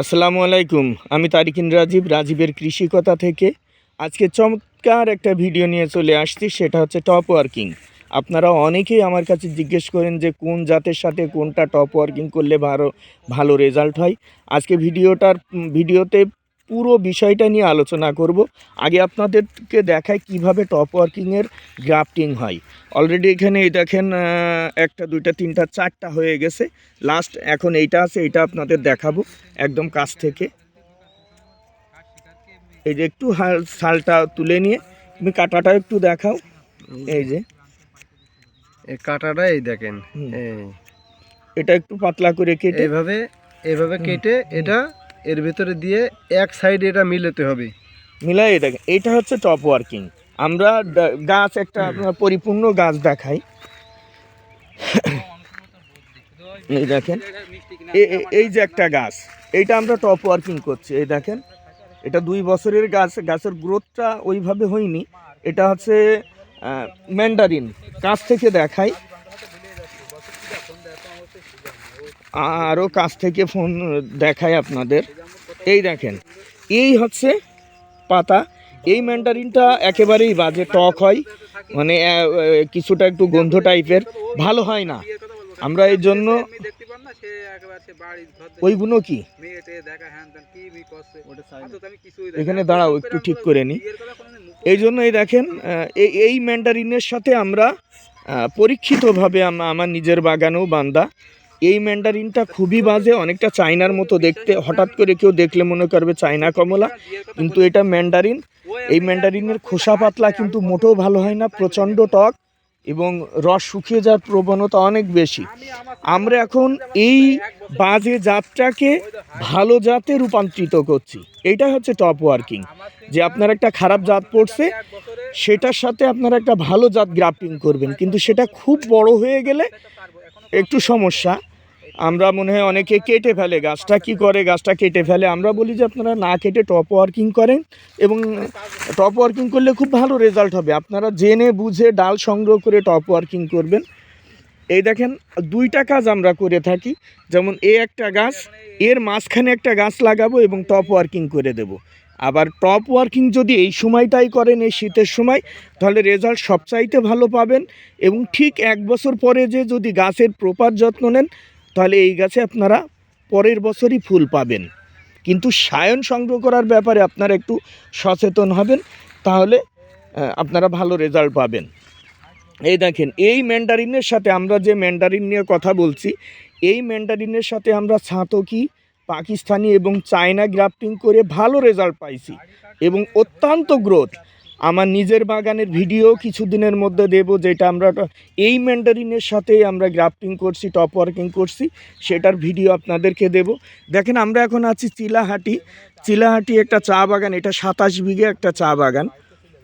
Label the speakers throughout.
Speaker 1: আসসালামু আলাইকুম, আমি তারিকিন রাজীব, রাজীবের কৃষিকতা থেকে। আজকে চমৎকার একটা ভিডিও নিয়ে চলে আসছি, সেটা হচ্ছে টপ ওয়ার্কিং। আপনারা অনেকেই আমার কাছে জিজ্ঞেস করেন যে কোন জাতের সাথে কোনটা টপ ওয়ার্কিং করলে ভালো ভালো রেজাল্ট হয়। আজকে ভিডিওটার ভিডিওতে পুরো বিষয়টা নিয়ে আলোচনা করব। আগে আপনাদেরকে দেখাই কীভাবে টপ ওয়ার্কিংয়ের গ্রাফটিং হয়। অলরেডি এখানে এই দেখেন একটা দুইটা তিনটা চারটা হয়ে গেছে। লাস্ট এখন এইটা আছে এইটা আপনাদের দেখাবো একদম কাছ থেকে। এই যে একটু হাল- শালটা তুলে নিয়ে তুমি কাটাটা একটু দেখাও। এই যে।
Speaker 2: এই কাটাটা এই দেখেন।
Speaker 1: এটা একটু পাতলা করে কেটে।
Speaker 2: এভাবে এভাবে কেটে এটা এর ভিতরে দিয়ে এক সাইডে এটা মিলাতে হবে।
Speaker 1: মিলাই দেখেন এইটা হচ্ছে টপ ওয়ার্কিং আমরা গাছ একটা আপনার পরিপূর্ণ গাছ দেখাই। এই দেখেন। এই যে একটা গাছ। এইটা আমরা টপ ওয়ার্কিং করছি। এই দেখেন। এটা দুই বছরের গাছ। গাছের গ্রোথটা ওইভাবে হয়নি। এটা হচ্ছে ম্যান্ডারিন কাছ থেকে দেখাই। আরও কাছ থেকে ফোন দেখায় আপনাদের। এই দেখেন, এই হচ্ছে পাতা। এই ম্যান্ডারিনটা একেবারেই বাজে টক হয় মানে কিছুটা একটু গন্ধ টাইপের ভালো হয় না। আমরা এই জন্য ওইগুলো কি? এখানে দাঁড়াও, একটু ঠিক করে নি। এই জন্য এই দেখেন এই ম্যান্ডারিনের সাথে আমরা পরীক্ষিতভাবে আমার নিজের বাগানেও বান্দা। এই ম্যান্ডারিনটা খুবই বাজে, অনেকটা চায়নার মতো দেখতে। হঠাৎ করে কেউ দেখলে মনে করবে চায়না কমলা, কিন্তু এটা ম্যান্ডারিন এই ম্যান্ডারিনের খোসা পাতলা কিন্তু মোটেও ভালো হয় না, প্রচণ্ড টক এবং রস শুকিয়ে যাওয়ার প্রবণতা অনেক বেশি। আমরা এখন এই বাজে জাতটাকে ভালো জাতে রূপান্তরিত করছি। এইটা হচ্ছে টপ ওয়ার্কিং যে আপনার একটা খারাপ জাত পড়ছে, সেটার সাথে আপনারা একটা ভালো জাত গ্রাফটিং করবেন। কিন্তু সেটা খুব বড় হয়ে গেলে একটু সমস্যা। আমরা মনে হয় অনেকে কেটে ফেলে, গাছটা কি করে, গাছটা কেটে ফেলে। আমরা বলি যে আপনারা না কেটে টপ ওয়ার্কিং করেন এবং টপ ওয়ার্কিং করলে খুব ভালো রেজাল্ট হবে। আপনারা জেনে বুঝে ডাল সংগ্রহ করে টপ ওয়ার্কিং করবেন। এই দেখেন, দুইটা কাজ আমরা করে থাকি। যেমন এ একটা গাছ, এর মাঝখানে একটা গাছ লাগাবো এবং টপ ওয়ার্কিং করে দেব। আবার টপ ওয়ার্কিং যদি এই সময়টাই করেন, এই শীতের সময়, তাহলে রেজাল্ট সবচাইতে ভালো পাবেন এবং ঠিক এক বছর পরে যে যদি গাছের প্রপার যত্ন নেন তাহলে এই গাছে আপনারা পরের বছরই ফুল পাবেন। কিন্তু সায়ন সংগ্রহ করার ব্যাপারে আপনারা একটু সচেতন হবেন, তাহলে আপনারা ভালো রেজাল্ট পাবেন। এই দেখেন, এই ম্যান্ডারিনের সাথে আমরা যে ম্যান্ডারিন নিয়ে কথা বলছি, এই ম্যান্ডারিনের সাথে আমরা ছাতকি, পাকিস্তানি এবং চায়না গ্রাফটিং করে ভালো রেজাল্ট পাইছি। এবং অত্যন্ত গ্রোথ। আমার নিজের বাগানের ভিডিও কিছুদিনের মধ্যে দেব, যেটা আমরা এই ম্যান্ডারিনের সাথেই আমরা গ্রাফটিং করছি টপ ওয়ার্কিং করছি, সেটার ভিডিও আপনাদেরকে দেব। দেখেন, আমরা এখন আছি চিলাহাটি। চিলাহাটি একটা চা বাগান, এটা সাতাশ বিঘে একটা চা বাগান।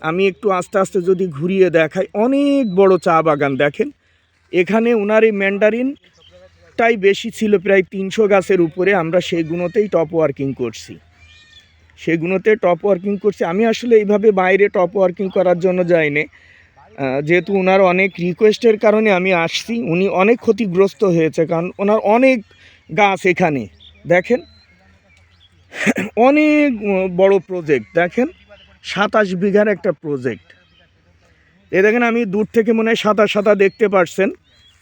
Speaker 1: আমি একটু আস্তে আস্তে যদি ঘুরিয়ে দেখাই, অনেক বড় চা বাগান, দেখেন। এখানে ওনার এই ম্যান্ডারিনটাই বেশি ছিল, প্রায় তিনশো গাছের উপরে, আমরা সেগুলোতেই টপ ওয়ার্কিং করছি। সেগুলোতে টপ ওয়ার্কিং করছি। আমি আসলে এইভাবে বাইরে টপ ওয়ার্কিং করার জন্য যাইনি। যেহেতু ওনার অনেক রিকোয়েস্টের কারণে আমি আসছি, উনি অনেক ক্ষতিগ্রস্ত হয়েছে, কারণ ওনার অনেক গাছ এখানে, দেখেন। অনেক বড় প্রজেক্ট দেখেন। সাতাশ বিঘার একটা প্রজেক্ট এ দেখেন, আমি দূর থেকে মনে হয় সাদা সাদা দেখতে পারছেন।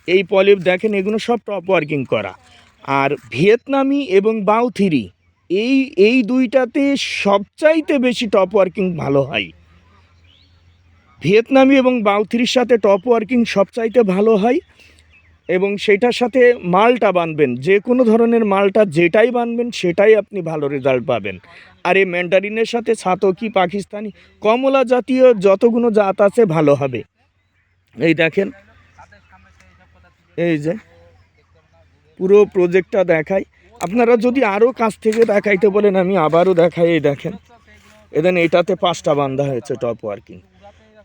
Speaker 1: এই পলিপ দেখেন, এগুলো সব টপ ওয়ার্কিং করা। আর ভিয়েতনামি এবং বাউথিরি এই এই দুইটাতে সবচাইতে বেশি টপ ওয়ার্কিং ভালো হয়। ভিয়েতনামি এবং বাউথিরির সাথে টপ ওয়ার্কিং সবচাইতে ভালো হয় এবং সেটার সাথে মালটা বানবেন। যে কোনো ধরনের মালটা যেটাই বানবেন, সেটাই আপনি ভালো রেজাল্ট পাবেন। আর এই ম্যান্ডারিনের সাথে ছাতকি, পাকিস্তানি, কমলা জাতীয় যতগুলো জাত আছে, ভালো হবে। এই দেখেন, এই যে পুরো প্রজেক্টটা দেখাই। আপনারা যদি আরও কাছ থেকে দেখাইতে বলেন, আমি আবারও দেখাই এই দেখেন। এদেন এটাতে পাঁচটা বান্ধা হয়েছে টপ ওয়ার্কিং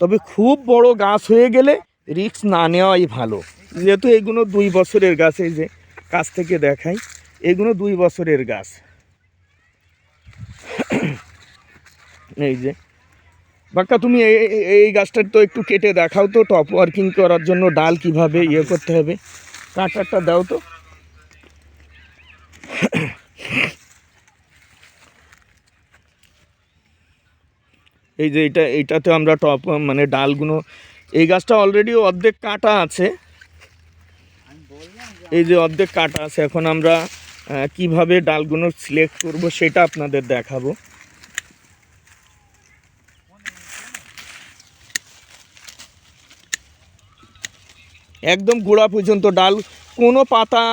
Speaker 1: তবে খুব বড় গাছ হয়ে গেলে রিস্ক না নেওয়াই ভালো। যেহেতু এগুলো দুই বছরের গাছ, এই যে কাছ থেকে দেখাই, এগুলো দুই বছরের গাছ। এই যে। বাক্কা, তুমি এই গাছটার তো একটু কেটে দেখাও তো টপ ওয়ার্কিং করার জন্য ডাল কীভাবে ইয়ে করতে হবে? কাটারটা দাও তো। এই যে এটা এইটাতে আমরা টপ মানে ডালগুলো, এই গাছটা অলরেডি অর্ধেক কাটা আছে। এই যে অর্ধেক কাটা আছে, এখন আমরা কীভাবে ডালগুলো সিলেক্ট করব সেটা আপনাদের দেখাবো। একদম গোড়া পর্যন্ত ডাল কোনো পাতা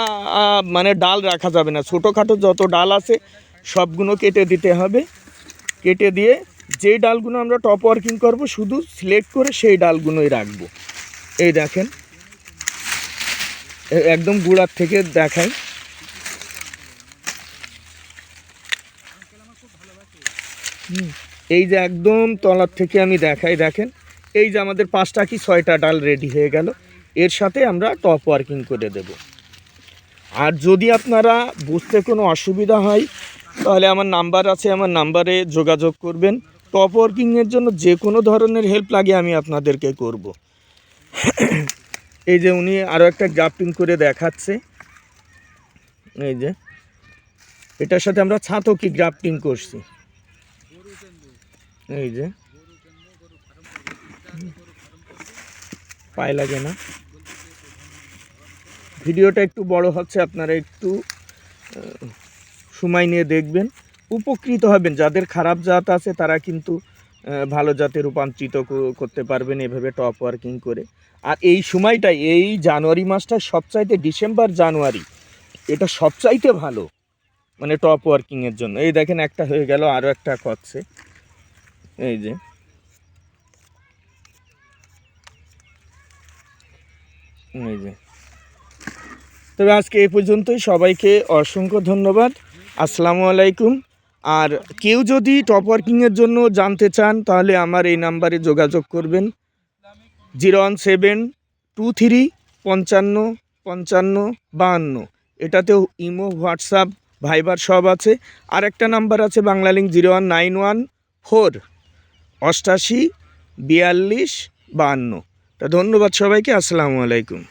Speaker 1: মানে ডাল রাখা যাবে না। ছোটোখাটো যত ডাল আছে, সবগুলো কেটে দিতে হবে। কেটে দিয়ে যেই ডালগুলো আমরা টপ ওয়ার্কিং করব, শুধু সিলেক্ট করে সেই ডালগুলোই রাখব। এই দেখেন। একদম গুড়ার থেকে দেখাই। এই যে একদম তলার থেকে আমি দেখাই, দেখেন। এই যে আমাদের পাঁচটা কি ছয়টা ডাল রেডি হয়ে গেল। এর সাথে আমরা টপ ওয়ার্কিং করে দেব। আর যদি আপনারা বুঝতে কোনো অসুবিধা হয়, তাহলে আমার নাম্বার আছে, আমার নাম্বারে যোগাযোগ করবেন। টপ ওয়ার্কিংয়ের জন্য যে কোনো ধরনের হেল্প লাগে আমি আপনাদেরকে করব। এই যে উনি আরও একটা গ্রাফটিং করে দেখাচ্ছে। এই যে, এটার সাথে আমরা ছাতকি গ্রাফটিং করছি। এই যে, পায়ে লাগে না। ভিডিওটা একটু বড় হচ্ছে, আপনারা একটু সময় নিয়ে দেখবেন। উপকৃত হবেন। যাদের খারাপ জাত আছে, তারা কিন্তু ভালো জাতে রূপান্তরিত করতে পারবেন এভাবে টপ ওয়ার্কিং করে। আর এই সময়টা এই জানুয়ারি মাসটা সবচাইতে ডিসেম্বর, জানুয়ারি, এটা সবচাইতে ভালো মানে টপ ওয়ার্কিংয়ের জন্য। এই দেখেন, একটা হয়ে গেল আরও একটা করছে এই যে। এই যে। তবে আজকে এই পর্যন্তই। সবাইকে অসংখ্য ধন্যবাদ। আসসালামু আলাইকুম। আর কেউ যদি টপ ওয়ার্কিংয়ের জন্য জানতে চান, তাহলে আমার এই নাম্বারে যোগাযোগ করবেন। Zero one seven two three পঞ্চান্ন পঞ্চান্ন বাহান্ন। এটাতেও ইমো, হোয়াটসঅ্যাপ, ভাইবার সব আছে। আর একটা নাম্বার আছে Banglalink zero one nine one four অষ্টাশি বিয়াল্লিশ বাহান্ন। তা ধন্যবাদ সবাইকে। আসসালামু আলাইকুম।